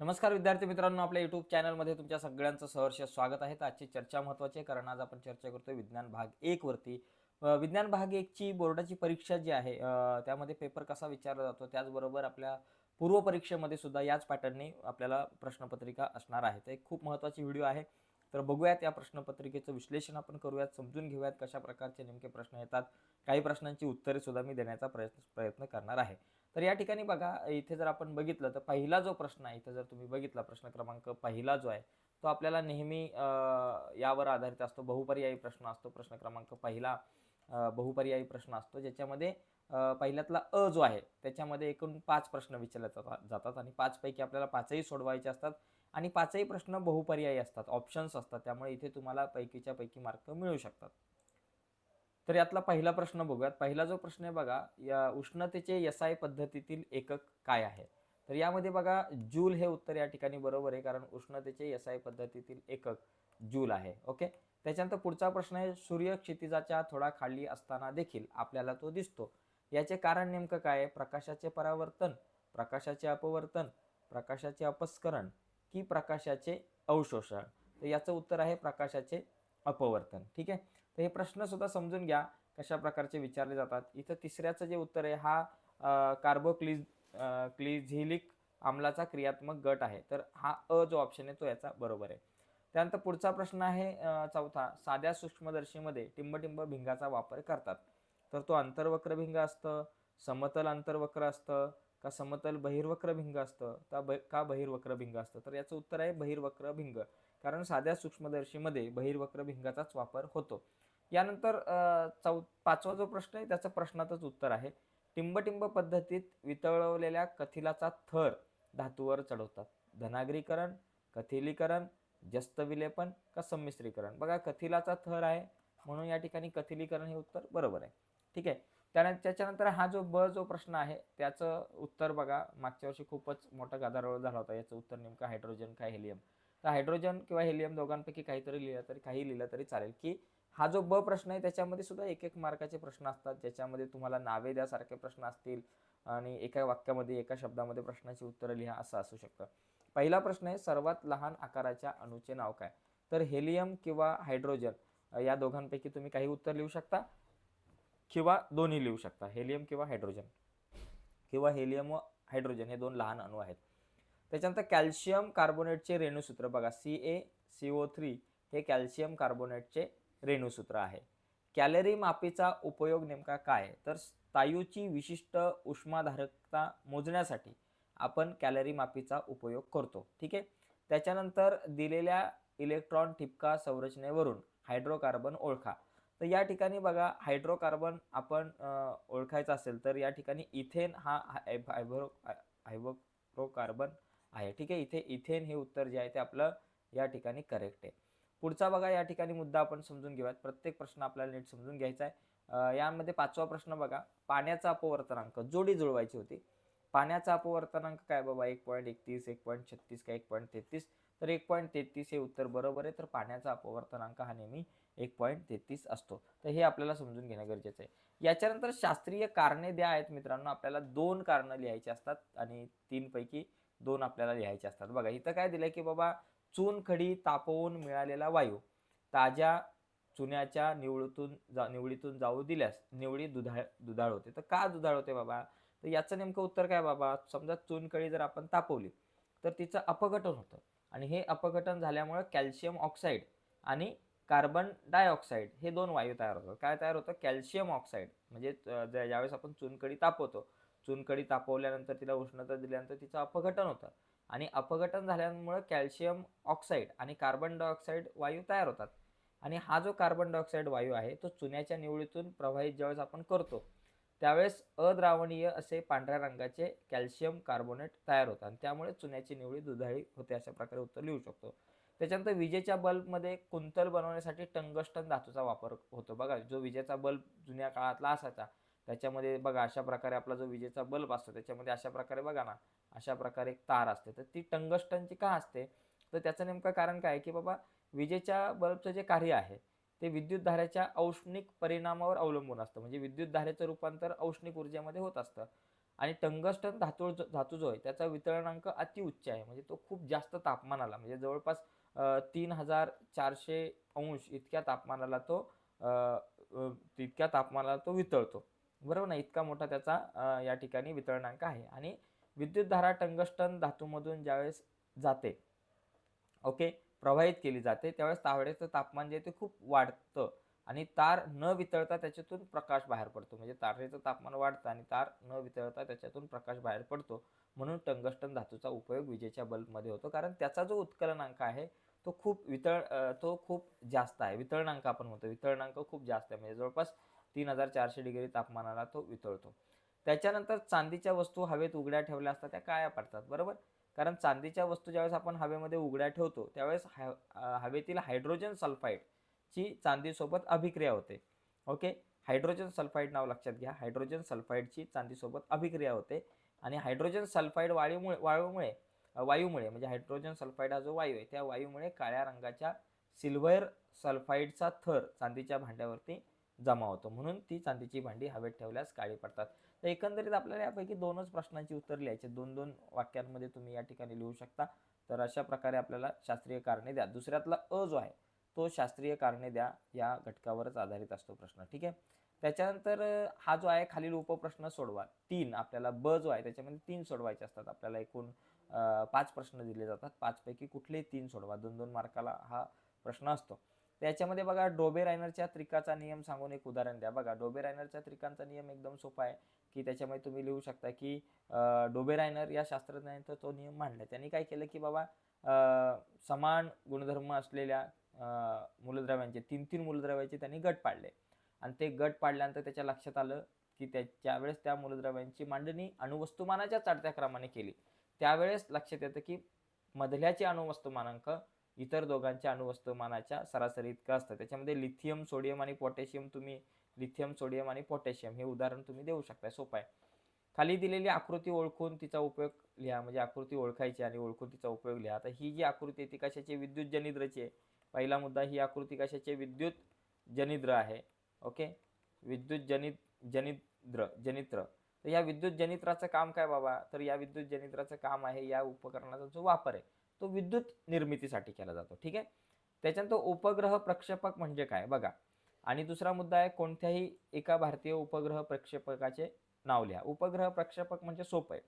नमस्कार विद्यार्थी मित्रांनो आपल्या युट्यूब चॅनलमध्ये तुमच्या सगळ्यांचं सहर्ष स्वागत आहे. तर आजची चर्चा महत्त्वाची आहे कारण आज आपण चर्चा करतोय विज्ञान भाग एक वरती. विज्ञान भाग एकची बोर्डाची परीक्षा जी आहे त्यामध्ये पेपर कसा विचारला जातो त्याचबरोबर आपल्या पूर्व परीक्षेमध्ये सुद्धा याच पॅटर्नने आपल्याला प्रश्नपत्रिका असणार आहे तर एक खूप महत्त्वाची व्हिडिओ आहे. तर बघूयात या प्रश्नपत्रिकेचं विश्लेषण आपण करूयात समजून घेऊयात कशा प्रकारचे नेमके प्रश्न येतात. काही प्रश्नांची उत्तरे सुद्धा मी देण्याचा प्रयत्न प्रयत्न करणार आहे. तर या ठिकाणी बघा इथे जर आपण बघितलं तर पहिला जो प्रश्न आहे इथे जर तुम्ही बघितला प्रश्न क्रमांक पहिला जो आहे तो आपल्याला नेहमी यावर आधारित असतो. बहुपर्यायी प्रश्न असतो. प्रश्न क्रमांक पहिला बहुपर्यायी प्रश्न असतो ज्याच्यामध्ये पहिल्यातला अ जो आहे त्याच्यामध्ये एकूण पाच प्रश्न विचारले जातात जातात आणि पाचपैकी आपल्याला पाचही सोडवायचे असतात आणि पाचही प्रश्न बहुपर्यायी असतात ऑप्शन्स असतात. त्यामुळे इथे तुम्हाला पैकीच्या पैकी मार्क मिळू शकतात. तर यातला पहिला प्रश्न बघूयात. पहिला जो प्रश्न आहे बघा या उष्णतेचे एसआय पद्धतीतील एकक काय आहे? तर यामध्ये बघा जूल हे उत्तर या ठिकाणी बरोबर आहे कारण उष्णतेचे एसआय पद्धतीतील एकक जूल आहे. ओके? त्याच्यानंतर पुढचा प्रश्न आहे सूर्य क्षितिजाच्या थोडा खाली असताना देखील आपल्याला तो दिसतो. याचे कारण नेमकं काय आहे? प्रकाशाचे परावर्तन प्रकाशाचे अपवर्तन प्रकाशाचे अपस्करण की प्रकाशाचे अवशोषण? तर याचं उत्तर आहे प्रकाशाचे अपवर्तन. ठीक आहे? तर हे प्रश्नसुद्धा समजून घ्या कशा प्रकारचे विचारले जातात. इथं तिसऱ्याचं जे उत्तर आहे हा कार्बोक्लिज क्लिझिलिक आम्लाचा क्रियात्मक गट आहे. तर हा अ जो ऑप्शन आहे तो याचा बरोबर आहे. त्यानंतर पुढचा प्रश्न आहे चौथा. साध्या सूक्ष्मदर्शीमध्ये टिंबटिंब भिंगाचा वापर करतात. तर तो आंतरवक्र भिंग असतं समतल आंतरवक्र असतं का समतल बहिर्वक्र भिंग असतं का ब का बहिर्वक्र भिंग असतं? तर याचं उत्तर आहे बहिर्वक्र भिंग. कारण साध्या सूक्ष्मदर्शीमध्ये बहिर्वक्र भिंगाचाच वापर होतो. यानंतर चौ पाचवा जो प्रश्न आहे त्याचं प्रश्नातच उत्तर आहे. टिंबटिंब पद्धतीत वितळवलेल्या कथिलाचा थर धातूवर चढवतात. धनाग्रीकरण कथिलीकरण जस्त विलेपन का संमिश्रीकरण? बघा कथिलाचा थर आहे म्हणून या ठिकाणी कथिलीकरण हे उत्तर बरोबर आहे. ठीक आहे? त्यानंतर त्याच्यानंतर हा जो ब जो प्रश्न आहे त्याचं उत्तर बघा. मागच्या वर्षी खूपच मोठा गदारोळ झाला होता. याचं उत्तर नेमकं हायड्रोजन काय हेलियम? तर हायड्रोजन किंवा हेलियम दोघांपैकी काहीतरी लिहिलं तरी काही लिहिलं तरी चालेल की हा जो ब प्रश्न आहे त्याच्यामध्ये सुद्धा एक एक मार्काचे प्रश्न असतात ज्याच्यामध्ये तुम्हाला नावे द्यासारखे प्रश्न असतील आणि एका वाक्यामध्ये एका शब्दामध्ये प्रश्नाची उत्तरं लिहा असं असू शकतं. पहिला प्रश्न आहे सर्वात लहान आकाराच्या अणूचे नाव काय? तर हेलियम किंवा हायड्रोजन या दोघांपैकी तुम्ही काही उत्तर लिहू शकता किंवा दोन्ही लिहू शकता हेलियम किंवा हायड्रोजन. किंवा हेलियम व हायड्रोजन हे दोन लहान अणू आहेत. त्याच्यानंतर कॅल्शियम कार्बोनेटचे रेणूसूत्र बघा C A C O three हे कॅल्शियम कार्बोनेटचे रेणूसूत्र आहे. कॅलरी मापीचा उपयोग नेमका काय आहे? तर स्थायूची विशिष्ट उष्माधारकता मोजण्यासाठी आपण कॅलरी मापीचा उपयोग करतो. ठीक आहे? त्याच्यानंतर दिलेल्या इलेक्ट्रॉन ठिपका संरचनेवरून हायड्रोकार्बन ओळखा. तर या ठिकाणी बघा हायड्रोकार्बन आपण ओळखायचं ओळखायचा असेल तर या ठिकाणी इथेन हा हायब्रो हायब्रोकार्बन आहे. ठीक आहे? इथे इथेन हे उत्तर जे आहे ते आपलं या ठिकाणी करेक्ट आहे. पुढचा बघा या ठिकाणी मुद्दा आपण समजून घेऊयात. प्रत्येक प्रश्न आपल्याला नीट समजून घ्यायचा आहे. यामध्ये पाचवा प्रश्न बघा. पाण्याचा अपवर्तनांक जोडी जुळवायची होती. पाण्याचा अपवर्तनांक काय बाबा? एक पॉईंट एकतीस एक पॉईंट छत्तीस का एक पॉईंट तेहतीस. तर एक पॉईंट तेहतीस हे उत्तर बरोबर आहे. तर पाण्याचा अपवर्तनांक हा नेहमी एक पॉईंट तेहतीस असतो. तर हे आपल्याला समजून घेणं गरजेचं आहे. याच्यानंतर शास्त्रीय कारणे द्या आहेत मित्रांनो. आपल्याला दोन कारणं लिहायची असतात आणि तीनपैकी दोन आपल्याला लिहायचे असतात. बघा इथं काय दिलं की बाबा चुनखडी तापवून मिळालेला वायू ताज्या चुन्याच्या निवडीतून जा निवडीतून जाऊ दिल्यास निवडी दुधाळ दुधाळ होते. तर का दुधाळ होते बाबा? तर याचं नेमकं उत्तर काय बाबा? समजा चुनखडी जर आपण तापवली तर तिचं अपघटन होतं. आणि हे अपघटन झाल्यामुळे कॅल्शियम ऑक्साईड आणि कार्बन डायऑक्साईड हे दोन वायू तयार होतात. काय तयार होतं? Calcium oxide. म्हणजे ज्यावेळेस आपण चुनखडी तापवतो चुनखडी तापवल्यानंतर तिला उष्णता दिल्यानंतर तिचं अपघटन होतं. आणि अपघटन झाल्यामुळं कॅल्शियम ऑक्साईड आणि कार्बन डायऑक्साईड वायू तयार होतात. आणि हा जो कार्बन डायऑक्साईड वायू आहे तो चुन्याच्या निवडीतून प्रवाहित ज्यावेळेस आपण करतो त्यावेळेस अद्रावणीय असे पांढऱ्या रंगाचे कॅल्शियम कार्बोनेट तयार होतात. आणि त्यामुळे चुन्याची निवडी दुधाळी होते अशा प्रकारे उत्तर लिहू शकतो. त्याच्यानंतर विजेच्या बल्बमध्ये कुंतल बनवण्यासाठी टंगस्टन धातूचा वापर होतो. बघा जो विजेचा बल्ब जुन्या काळातला असायचा त्याच्यामध्ये बघा अशा प्रकारे आपला जो विजेचा बल्ब असतो त्याच्यामध्ये अशा प्रकारे बघा ना अशा प्रकारे एक तार असते. तर ती टंगस्टनची का असते? तर त्याचं नेमकं कारण काय आहे की बाबा विजेच्या बल्बचं जे कार्य आहे ते विद्युत धाऱ्याच्या औष्णिक परिणामावर अवलंबून असतं. म्हणजे विद्युत धारेचं रूपांतर औष्णिक ऊर्जेमध्ये होत असतं. आणि टंगस्टन धातू जो- धातू जो आहे त्याचा वितरणांक अति उच्च आहे. म्हणजे तो खूप जास्त तापमानाला म्हणजे जवळपास तीन हजार चारशे अंश इतक्या तापमानाला तो इतक्या तितक्या तापमानाला तो वितळतो. बरोबर ना? इतका मोठा त्याचा या ठिकाणी वितरणांक आहे. आणि विद्युतधारा टंगस्टन धातूमधून ज्यावेळेस जाते ओके प्रवाहित केली जाते त्यावेळेस तावड्याचं तापमान जे आहे ते खूप वाढतं. आणि तार न वितळता त्याच्यातून प्रकाश बाहेर पडतो. म्हणजे तारेचं तापमान वाढतं आणि तार न वितळता त्याच्यातून प्रकाश बाहेर पडतो. म्हणून टंगस्टन धातूचा उपयोग विजेच्या बल्बमध्ये होतो. कारण त्याचा जो उत्कलनांक आहे तो खूप वितळ तो खूप जास्त आहे. वितळणांक आपण म्हणतो. वितळणांक खूप जास्त आहे. म्हणजे जवळपास तीन हजार चारशे डिग्री तापमानाला तो वितळतो. त्याच्यानंतर चांदीच्या वस्तू हवेत उघड्या ठेवल्या असतात त्या काळ्या पडतात बरोबर? कारण चांदीच्या वस्तू ज्यावेळेस आपण हवेमध्ये उघड्या ठेवतो त्यावेळेस ह हवेतील हायड्रोजन सल्फाईडची चांदीसोबत अभिक्रिया होते. ओके? हायड्रोजन सल्फाईड नाव लक्षात घ्या. हायड्रोजन सल्फाईडची चांदीसोबत अभिक्रिया होते आणि हायड्रोजन सल्फाईड वाळीमुळे वाळूमुळे वायूमुळे म्हणजे हायड्रोजन सल्फाईड हा जो वायू आहे त्या वायूमुळे काळ्या रंगाच्या सिल्व्हर सल्फाईडचा थर चांदीच्या भांड्यावरती जमा होतो. म्हणून ती चांदीची भांडी हवेत ठेवल्यास काळी पडतात. तर एकंदरीत आपल्याला यापैकी दोनच प्रश्नांची उत्तर लिहायचे. दोन दोन वाक्यांमध्ये तुम्ही या ठिकाणी लिहू शकता. तर अशा प्रकारे आपल्याला शास्त्रीय कारणे द्या. दुसऱ्यातला अ जो आहे तो शास्त्रीय कारणे द्या. या घटकावरच आधारित असतो प्रश्न. ठीक आहे? त्याच्यानंतर हा जो आहे खालील उपप्रश्न सोडवा. तीन. आपल्याला ब जो आहे त्याच्यामध्ये तीन सोडवायचे असतात. आपल्याला एकूण पाच प्रश्न दिले जातात. पाचपैकी कुठलेही तीन सोडवा. दोन दोन मार्काला हा प्रश्न असतो. त्याच्यामध्ये बघा डोबे रायनरच्या त्रिकाचा नियम सांगून एक उदाहरण द्या. बघा डोबे रायनरच्या त्रिकांचा नियम एकदम सोपा आहे की त्याच्यामध्ये तुम्ही लिहू शकता की डोबे रायनर या शास्त्रज्ञांचा तो नियम मांडला. त्यांनी काय केलं की बाबा समान गुणधर्म असलेल्या मूलद्रव्यांचे तीन तीन मूलद्रव्याचे त्यांनी गट पाडले. आणि ते गट पाडल्यानंतर त्याच्या लक्षात आलं की त्याच्या वेळेस त्या मूलद्रव्यांची मांडणी अणुवस्तुमानाच्या चढत्या क्रमाने केली. त्यावेळेस लक्षात येतं की मधल्याचे अणुवस्तुमानांक इतर दोघांच्या अणुवस्तुमानाच्या सरासरी इतकं असतं. त्याच्यामध्ये लिथियम सोडियम आणि पोटॅशियम तुम्ही लिथियम सोडियम आणि पोटॅशियम हे उदाहरण तुम्ही देऊ शकता सोपं आहे. खाली दिलेली आकृती ओळखून तिचा उपयोग लिहा. म्हणजे आकृती ओळखायची आणि ओळखून तिचा उपयोग लिहा. आता ही जी आकृती आहे ती कशाची? विद्युत जनिद्रची आहे. पहिला मुद्दा ही आकृती कशाची? विद्युत जनिद्र आहे. ओके? विद्युत जनित जनिद्र जनित्र. तर या विद्युत जनित्राचं काम काय बाबा? तर या विद्युत जनित्राचं काम आहे या उपकरणाचा जो वापर आहे. तो विद्युत निर्मितीसाठी केला जातो ठीक आहे? त्याच्यानंतर उपग्रह प्रक्षेपक म्हणजे काय? बघा आणि दुसरा मुद्दा आहे कोणत्याही एका भारतीय उपग्रह प्रक्षेपकाचे नाव लिहा. उपग्रह प्रक्षेपक म्हणजे सोपं आहे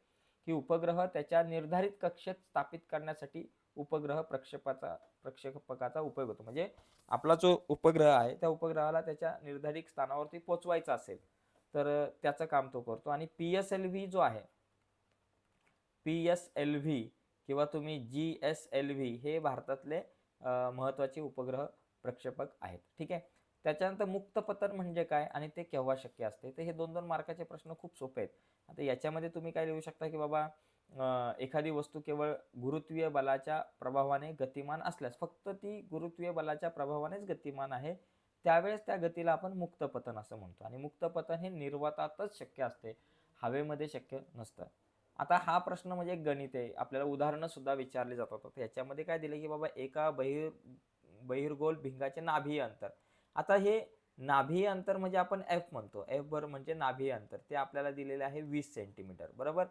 की उपग्रह त्याच्या निर्धारित कक्षेत स्थापित करण्यासाठी उपग्रह प्रक्षेपाचा प्रक्षेपकाचा उपयोग होतो. म्हणजे आपला जो उपग्रह आहे त्या उपग्रहाला त्याच्या निर्धारित स्थानावरती पोचवायचा असेल तर त्याचं काम तो करतो. आणि पी एस एल व्ही जो आहे पी एस एल व्ही किंवा तुम्ही जी एस एल व्ही हे भारतातले महत्त्वाचे उपग्रह प्रक्षेपक आहेत. ठीक आहे? त्याच्यानंतर मुक्तपतन म्हणजे काय आणि ते केव्हा शक्य असते? तर हे दोन दोन मार्काचे प्रश्न खूप सोपे आहेत. आता याच्यामध्ये तुम्ही काय लिहू शकता की बाबा एखादी वस्तू केवळ गुरुत्वीय बलाच्या प्रभावाने गतिमान असल्यास फक्त ती गुरुत्वीय बलाच्या प्रभावानेच गतिमान आहे त्यावेळेस त्या गतीला आपण मुक्तपतन असं म्हणतो. आणि मुक्तपतन हे निर्वातातच शक्य असते. हवेमध्ये शक्य नसतं. आता हा प्रश्न म्हणजे एक गणित आहे. आपल्याला उदाहरणं सुद्धा विचारली जातात. तर याच्यामध्ये काय दिलं की बाबा एका बहिर बहिर्गोल भिंगाचे नाभीय अंतर. आता हे नाभीय अंतर म्हणजे आपण एफ म्हणतो. एफ बर म्हणजे नाभीय अंतर. ते आपल्याला दिलेले आहे वीस सेंटीमीटर. बरोबर?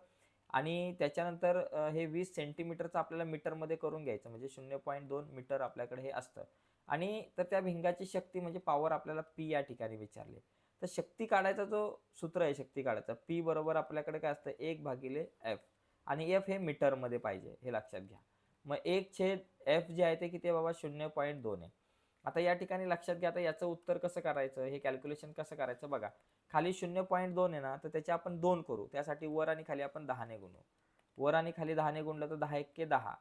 आणि त्याच्यानंतर हे वीस सेंटीमीटरचं आपल्याला मीटरमध्ये करून घ्यायचं. म्हणजे शून्य पॉईंट दोन मीटर आपल्याकडे हे असतं. आणि तर त्या भिंगाची शक्ती म्हणजे पॉवर आपल्याला पी या ठिकाणी विचारली. तर शक्ती काढायचा जो सूत्र आहे शक्ती काढायचा. पी बरोबर आपल्याकडे काय असतं? एक भागिले एफ. आणि एफ हे मीटरमध्ये पाहिजे हे लक्षात घ्या. मग एक छेद एफ जे आहे ते किती बाबा? शून्य पॉईंट दोन आहे. आता या ठिकाणी लक्षात घ्या आता याचं उत्तर कसं करायचं? हे कॅल्क्युलेशन कसं करायचं? बघा. खाली शून्य पॉईंट दोन आहे ना तर त्याचे आपण दोन करू. त्यासाठी वर आणि खाली आपण दहाने गुणू. वर आणि खाली दहाने गुणलं तर दहा एक्के दहा.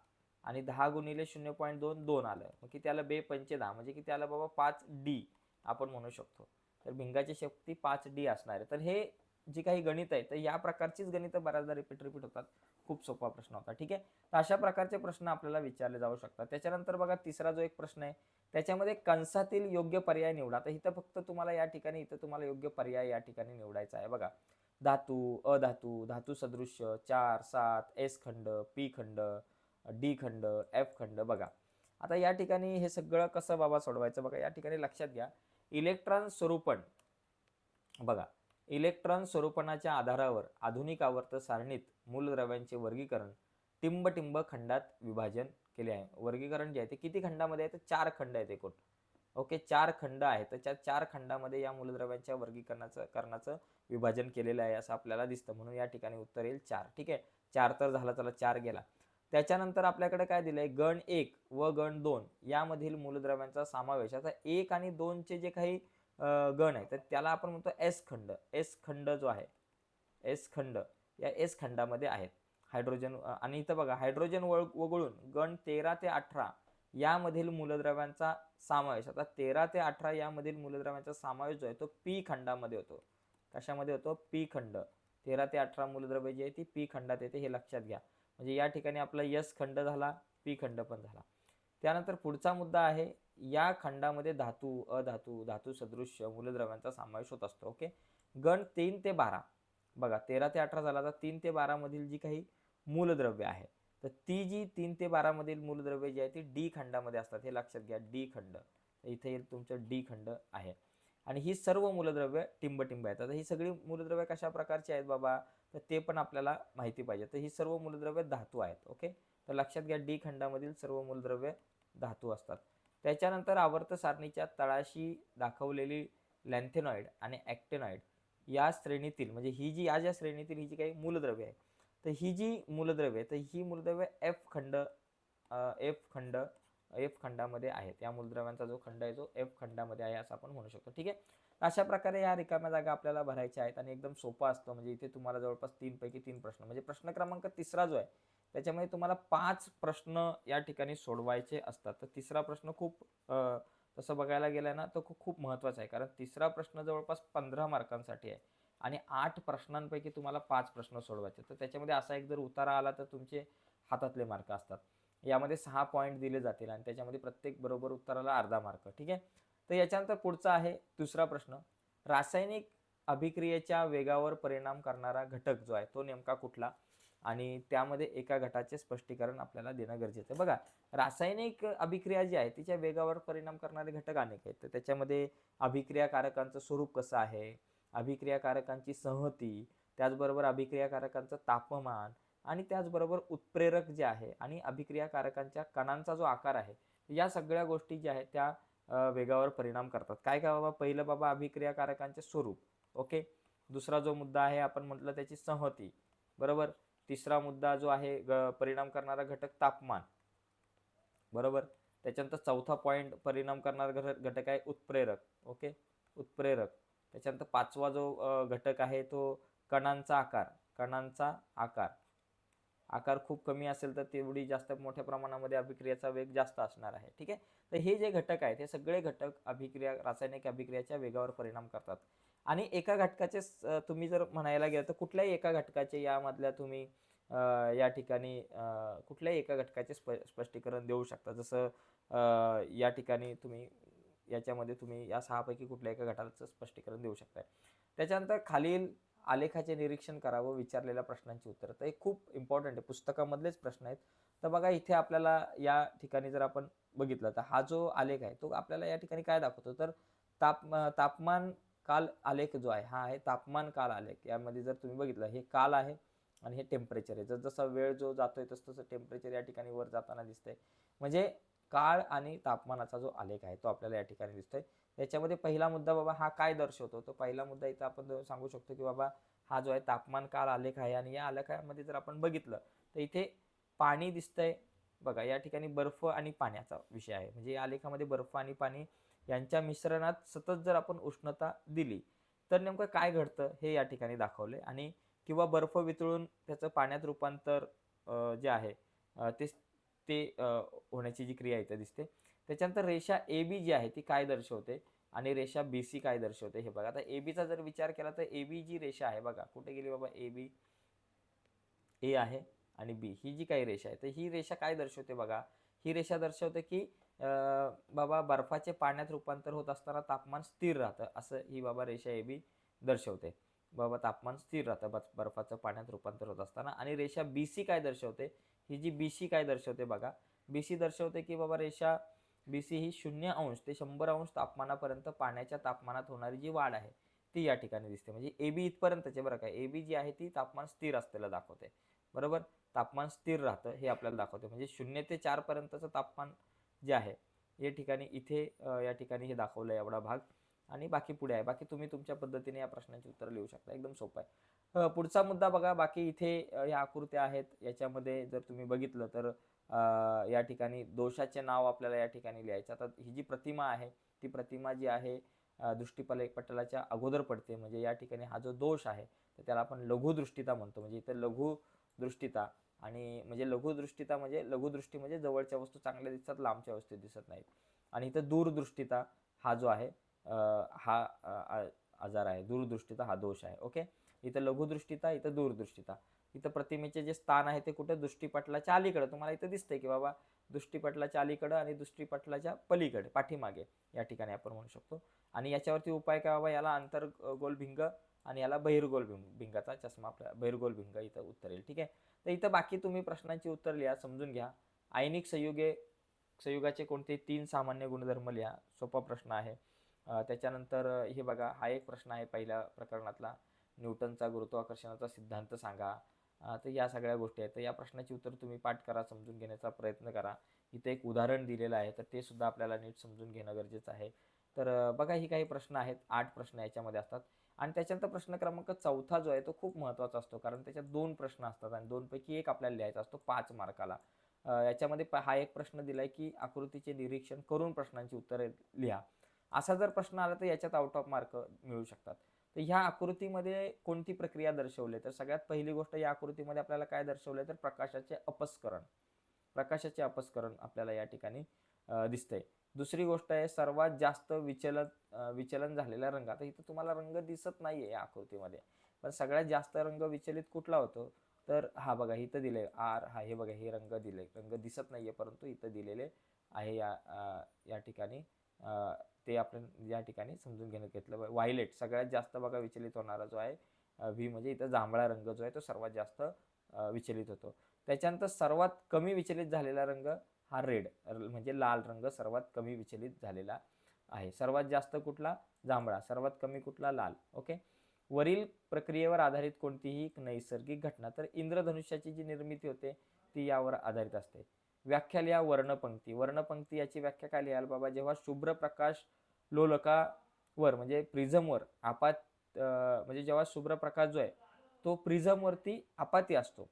आणि दहा गुणिले शून्य पॉईंट दोन दोन आलं. मग किती आलं? बे पंचे दहा. म्हणजे किती आलं बाबा? पाच डी आपण म्हणू शकतो. तर भिंगाची शक्ती पाच डी असणार आहे. तर हे जी काही गणित आहे तर या प्रकारचीच गणितं बऱ्याचदा रिपीट रिपीट होतात. खूप सोपा प्रश्न होता ठीक आहे? तर अशा प्रकारचे प्रश्न आपल्याला विचारले जाऊ शकतात. त्याच्यानंतर बघा तिसरा जो एक प्रश्न आहे त्याच्यामध्ये कंसातील योग्य पर्याय निवडा. तर इथं फक्त तुम्हाला या ठिकाणी इथं तुम्हाला योग्य पर्याय या ठिकाणी निवडायचा आहे. बघा धातू अधातू धातू सदृश्य चार सात एस खंड पी खंड डी खंड एफ खंड बघा. आता या ठिकाणी हे सगळं कसं बाबा सोडवायचं? बघा या ठिकाणी लक्षात घ्या. इलेक्ट्रॉन स्वरूपण. बघा इलेक्ट्रॉन स्वरूपणाच्या आधारावर आधुनिक आवर्त सारणीत मूलद्रव्यांचे वर्गीकरण टिंब-टिंब खंडात विभाजन केले आहे. वर्गीकरण जे आहे ते किती खंडामध्ये आहे? तर चार खंड आहेत एकूण. ओके चार खंड आहेत. तर त्या चार खंडामध्ये या मूलद्रव्यांच्या वर्गीकरणाचं करण्याचं विभाजन केलेलं आहे असं आपल्याला दिसतं. म्हणून या ठिकाणी उत्तर येईल चार. ठीक आहे? चार तर झाला चला चार गेला. त्याच्यानंतर आपल्याकडे काय दिलंय? गण एक व गण दोन यामधील मूलद्रव्यांचा समावेश. आता एक आणि दोनचे जे काही गण आहे तर त्याला आपण म्हणतो एस खंड. एस खंड जो आहे एस खंड या एस खंडामध्ये आहेत. हायड्रोजन आणि इथं बघा हायड्रोजन वळ वगळून गण तेरा ते अठरा यामधील मूलद्रव्यांचा समावेश. आता तेरा ते अठरा यामधील मूलद्रव्यांचा समावेश जो आहे तो पी खंडामध्ये होतो. कशामध्ये होतो? पी खंड. तेरा ते अठरा मूलद्रव्य जी आहे ती पी खंडात येते हे लक्षात घ्या. म्हणजे या ठिकाणी आपला यस खंड झाला पी खंड पण झाला. त्यानंतर पुढचा मुद्दा आहे या खंडामध्ये धातू अधातू धातू सदृश्य मूलद्रव्यांचा समावेश होत असतो ओके? गण तीन ते बारा. बघा तेरा ते अठरा झाला तर तीन ते बारामधील जी काही मूलद्रव्य आहे तर ती जी तीन ते बारामधील मूलद्रव्य जी आहे ती डी खंडामध्ये असतात. हे लक्षात घ्या डी खंड. इथे येईल तुमचं डी खंड आहे. आणि ही सर्व मूलद्रव्य टिंब-टिंब आहेत. आता ही सगळी मूलद्रव्य कशा प्रकारची आहेत बाबा? तर ते पण आपल्याला माहिती पाहिजे. तर ही सर्व मूलद्रव्य धातू आहेत ओके? तर लक्षात घ्या डी खंडामधील सर्व मूलद्रव्य धातू असतात. त्याच्यानंतर आवर्त सारणीच्या तळाशी दाखवलेली लॅन्थेनॉइड आणि ॲक्टेनॉइड या श्रेणीतील म्हणजे ही जी या ज्या श्रेणीतील ही जी काही मूलद्रव्य आहे तर ही जी मूलद्रव्य आहे तर ही मूलद्रव्य एफ खंड एफ खंड एफ खंडामध्ये आहेत. या मूलद्रव्यांचा जो खंड आहे तो एफ खंडामध्ये आहे असं आपण म्हणू शकतो ठीक आहे? अशा प्रकारे या रिकाम्या जागा आपल्याला भरायच्या आहेत आणि एकदम सोपा असतो. म्हणजे इथे तुम्हाला जवळपास तीनपैकी तीन प्रश्न. म्हणजे प्रश्न क्रमांक तिसरा जो आहे त्याच्यामध्ये तुम्हाला पाच प्रश्न या ठिकाणी सोडवायचे असतात. तर तिसरा प्रश्न खूप तसं बघायला गेलं ना तो खूप खूप महत्त्वाचा आहे. कारण तिसरा प्रश्न जवळपास पंधरा मार्कांसाठी आहे आणि आठ प्रश्नांपैकी तुम्हाला पाच प्रश्न सोडवायचे तर त्याच्यामध्ये असा एक जर उतारा आला तर तुमचे हातातले मार्क असतात. यामध्ये सहा पॉईंट दिले जातील आणि त्याच्यामध्ये प्रत्येक बरोबर उत्तराला अर्धा मार्क. ठीक आहे? तर याच्यानंतर पुढचा आहे दुसरा प्रश्न. रासायनिक अभिक्रियेच्या वेगावर परिणाम करणारा घटक जो आहे तो नेमका कुठला? आणि त्यामध्ये एका घटाचे स्पष्टीकरण आपल्याला देणं गरजेचं आहे. बघा रासायनिक अभिक्रिया जी आहे तिच्या वेगावर परिणाम करणारे घटक अनेक आहेत. तर त्याच्यामध्ये अभिक्रियाकारकांचं स्वरूप कसं आहे? अभिक्रियाकारकांची संहती त्याचबरोबर अभिक्रियाकारकांचं तापमान आणि त्याचबरोबर उत्प्रेरक जे आहे आणि अभिक्रियाकारकांच्या कणांचा जो आकार आहे या सगळ्या गोष्टी ज्या आहेत त्या वेगावर परिणाम करतात. काय काय बाबा? पहिलं बाबा अभिक्रियाकारकांचे स्वरूप. ओके? दुसरा जो मुद्दा आहे आपण म्हटलं त्याची संहती. बरोबर? तिसरा मुद्दा जो आहे ग- परिणाम करणारा घटक तापमान. बरोबर? त्याच्यानंतर चौथा पॉईंट परिणाम करणारा घटक घटक आहे उत्प्रेरक. ओके? उत्प्रेरक. त्याच्यानंतर पाचवा जो घटक आहे तो कणांचा आकार. कणांचा आकार. आकार खूप कमी असेल तर तेवढी जास्त मोठ्या प्रमाणामध्ये अभिक्रियाचा वेग जास्त असणार आहे. ठीक आहे? तर हे जे घटक आहेत हे सगळे घटक अभिक्रिया रासायनिक अभिक्रियाच्या वेगावर परिणाम करतात. आणि एका घटकाचे तुम्ही जर म्हणायला गेलं तर कुठल्याही एका घटकाचे यामधल्या तुम्ही या ठिकाणी कुठल्याही एका घटकाचे स्प स्पष्टीकरण देऊ शकता. जसं या ठिकाणी तुम्ही याच्यामध्ये तुम्ही या सहापैकी कुठल्या एका घटाचं स्पष्टीकरण देऊ शकता त्याच्यानंतर खालील आलेखाचे निरीक्षण करावं विचारलेल्या प्रश्नांची उत्तरं. तर हे खूप इम्पॉर्टंट आहे. पुस्तकामधलेच प्रश्न आहेत. तर बघा इथे आपल्याला या ठिकाणी जर आपण बघितलं तर हा जो आलेख आहे तो आपल्याला या ठिकाणी काय दाखवतो? तर ताप तापमान काल आलेख जो आहे हा आहे तापमान काल आलेख. यामध्ये जर तुम्ही बघितलं हे काल आहे आणि हे टेम्परेचर आहे. जर जसा वेळ जो जातोय तसं तसं टेम्परेचर या ठिकाणी वर जाताना दिसतंय. म्हणजे काळ आणि तापमानाचा जो आलेख आहे तो आपल्याला या ठिकाणी दिसतोय. याच्यामध्ये पहिला मुद्दा बाबा हा काय दर्शवतो? तो पहिला मुद्दा इथं आपण सांगू शकतो की बाबा हा जो आहे तापमान काळ आलेख आहे आणि या आलेखामध्ये जर आपण बघितलं तर इथे पाणी दिसतंय. बघा या ठिकाणी बर्फ आणि पाण्याचा विषय आहे. म्हणजे या आलेखामध्ये बर्फ आणि पाणी यांच्या मिश्रणात सतत जर आपण उष्णता दिली तर नेमकं काय घडतं हे या ठिकाणी दाखवले आणि किंवा बर्फ वितळून त्याचं पाण्यात रूपांतर जे आहे ते ते होण्याची जी क्रिया इथे दिसते. त्याच्यानंतर रेषा ए बी जी आहे ती काय दर्शवते? आणि रेषा बी सी काय दर्शवते? हे बघा. आता ए बीचा जर विचार केला तर ए बी जी रेषा आहे बघा. कुठे गेली बाबा? ए बी ए आहे आणि बी. ही जी काही रेषा आहे तर ही रेषा काय दर्शवते बघा? ही रेषा दर्शवते की बाबा बर्फाचे पाण्यात रूपांतर होत असताना तापमान स्थिर राहतं. असं ही बाबा रेषा ए बी दर्शवते. बाबा तापमान स्थिर राहतं बर्फाचं पाण्यात रूपांतर होत असताना. आणि रेषा बी सी काय दर्शवते? ही जी बी सी काय दर्शवते बघा. बी सी दर्शवते की बाबा रेषा बी सी ही शून्य अंश ते शंभर अंश तापमानापर्यंत पाण्याच्या तापमानात होणारी जी वाढ आहे ती या ठिकाणी दिसते. म्हणजे ए बी इथपर्यंतचे बरं का ए बी जी आहे ती तापमान स्थिर असलेलं दाखवते. बरोबर? तापमान स्थिर राहतं हे आपल्याला दाखवते. म्हणजे शून्य ते चारपर्यंतचं तापमान जे आहे या ठिकाणी इथे या ठिकाणी हे दाखवलं आहे एवढा भाग. आणि बाकी पुढे आहे. बाकी तुम्ही तुमच्या पद्धतीने या प्रश्नाची उत्तर लिहू शकता. एकदम सोपं आहे. पुढचा मुद्दा बघा बाकी इथे ह्या आकृत्या आहेत. याच्यामध्ये जर तुम्ही बघितलं तर या ठिकाणी दोषाचे नाव आपल्याला या ठिकाणी लिहायचं. आता ही जी प्रतिमा आहे ती प्रतिमा जी आहे अ, दृष्टीपल पटलाच्या अगोदर पडते. म्हणजे या ठिकाणी हा जो दोष आहे तर त्याला आपण लघुदृष्टिता म्हणतो. म्हणजे इथं लघुदृष्टीता आणि म्हणजे लघुदृष्टिता म्हणजे लघुदृष्टी म्हणजे जवळच्या वस्तू चांगल्या दिसतात लांबच्या वस्तू दिसत नाहीत. आणि इथं दूरदृष्टिता हा जो आहे हा आजार आहे. दूरदृष्टीचा हा दोष आहे. ओके? इथं लघुदृष्टीता इथं दूरदृष्टीता. इथं प्रतिमेचे जे स्थान आहे ते कुठं? दृष्टीपटलाच्या अलीकडं. तुम्हाला इथं दिसतंय की बाबा दृष्टीपटलाच्या अलीकडं आणि दृष्टीपटलाच्या पलीकडे पाठीमागे. या ठिकाणी आपण म्हणू शकतो. आणि याच्यावरती उपाय काय बाबा? याला अंतर्गोल भिंग आणि याला बहिर्गोल भिंग भिंगाचा चष्मा आपल्या बहिर्गोल भिंग इथं उत्तर येईल. ठीक आहे? तर इथं बाकी तुम्ही प्रश्नांची उत्तर लिहा समजून घ्या. आयनिक संयुगे संयुगाचे कोणते तीन सामान्य गुणधर्म लिहा. सोपा प्रश्न आहे. त्याच्यानंतर हे बघा. हा एक प्रश्न आहे पहिल्या प्रकरणातला. न्यूटनचा गुरुत्वाकर्षणाचा सिद्धांत सांगा. तर या सगळ्या गोष्टी आहेत. तर या प्रश्नाची उत्तर तुम्ही पाठ करा समजून घेण्याचा प्रयत्न करा. इथे एक उदाहरण दिलेलं आहे तर ते सुद्धा आपल्याला नीट समजून घेणं गरजेचं आहे. तर बघा ही काही प्रश्न आहेत. आठ प्रश्न याच्यामध्ये असतात. आणि त्याच्यानंतर प्रश्न क्रमांक चौथा जो आहे तो खूप महत्त्वाचा असतो. कारण त्याच्यात दोन प्रश्न असतात आणि दोनपैकी एक आपल्याला लिहायचा असतो पाच मार्काला. याच्यामध्ये प- हा एक प्रश्न दिलाय की आकृतीचे निरीक्षण करून प्रश्नांची उत्तरे लिहा. असा जर प्रश्न आला तर याच्यात आउट ऑफ मार्क मिळू शकतात. तर ह्या आकृतीमध्ये कोणती प्रक्रिया दर्शवली? तर सगळ्यात पहिली गोष्ट या आकृतीमध्ये आपल्याला काय दर्शवलंय? तर प्रकाशाचे अपस्करण. प्रकाशाचे अपस्करण आपल्याला या ठिकाणी दिसतंय. दुसरी गोष्ट आहे सर्वात जास्त विचलन विचलन झालेला रंग आता इथं तुम्हाला रंग दिसत नाहीये या आकृतीमध्ये. पण सगळ्यात जास्त रंग विचलित कुठला होतो? तर हा बघा इथं दिले आर हा हे बघा हे रंग दिले. रंग दिसत नाहीये परंतु इथं दिलेले आहे या या ठिकाणी ते आपण या ठिकाणी समजून घेणं घेतलं व्हायलेट सगळ्यात जास्त बघा विचलित होणारा जो आहे व्ही म्हणजे इथं जांभळा रंग जो आहे तो सर्वात जास्त विचलित होतो. त्याच्यानंतर सर्वात कमी विचलित झालेला रंग हा रेड म्हणजे लाल रंग सर्वात कमी विचलित झालेला आहे. सर्वात जास्त कुठला? जांभळा. सर्वात कमी कुठला? लाल. ओके वरील प्रक्रियेवर आधारित कोणतीही एक नैसर्गिक घटना तर इंद्रधनुष्याची जी निर्मिती होते ती यावर आधारित असते. व्याख्या लिहा वर्णपंक्ती. वर्णपंक्ती याची व्याख्या काय लिहाल बाबा? जेव्हा शुभ्र प्रकाश लोलकावर म्हणजे प्रिझमवर आपात म्हणजे जेव्हा शुभ्र प्रकाश जो आहे तो प्रिझमवरती आपाती असतो.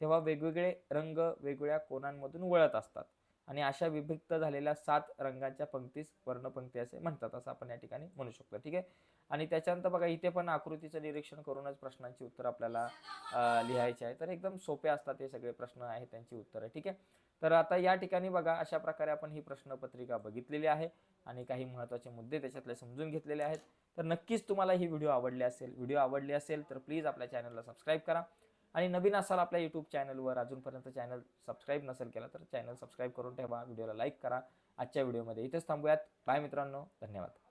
तेव्हा वेगवेगळे रंग वेगवेगळ्या कोणांमधून वळत असतात. आणि अशा विभक्त झालेल्या सात रंगांच्या पंक्तीस वर्णपंक्ती असे म्हणतात असं आपण या ठिकाणी म्हणू शकतो. ठीक आहे? आणि त्याच्यानंतर बघा इथे पण आकृतीचं निरीक्षण करूनच प्रश्नांची उत्तर आपल्याला लिहायची आहे. तर एकदम सोपे असतात हे सगळे प्रश्न आहेत त्यांची उत्तरं. ठीक आहे? तर आता या ठिकाणी बघा अशा प्रकारे आपण ही प्रश्नपत्रिका बघितलेली आहे. आणि काही महत्त्वाचे मुद्दे त्याच्यातले समजून घेतलेले आहेत. तर नक्कीच तुम्हाला ही व्हिडिओ आवडली असेल व्हिडिओ आवडली असेल तर प्लीज आपल्या चॅनलला सबस्क्राईब करा. आणि नवीन असाल आपल्या यूट्यूब चॅनलवर अजूनपर्यंत चॅनल सबस्क्राईब नसेल केला तर चॅनल सबस्क्राईब करून ठेवा व्हिडिओला लाईक करा. आजच्या व्हिडिओमध्ये इथेच थांबूयात. बाय मित्रांनो धन्यवाद.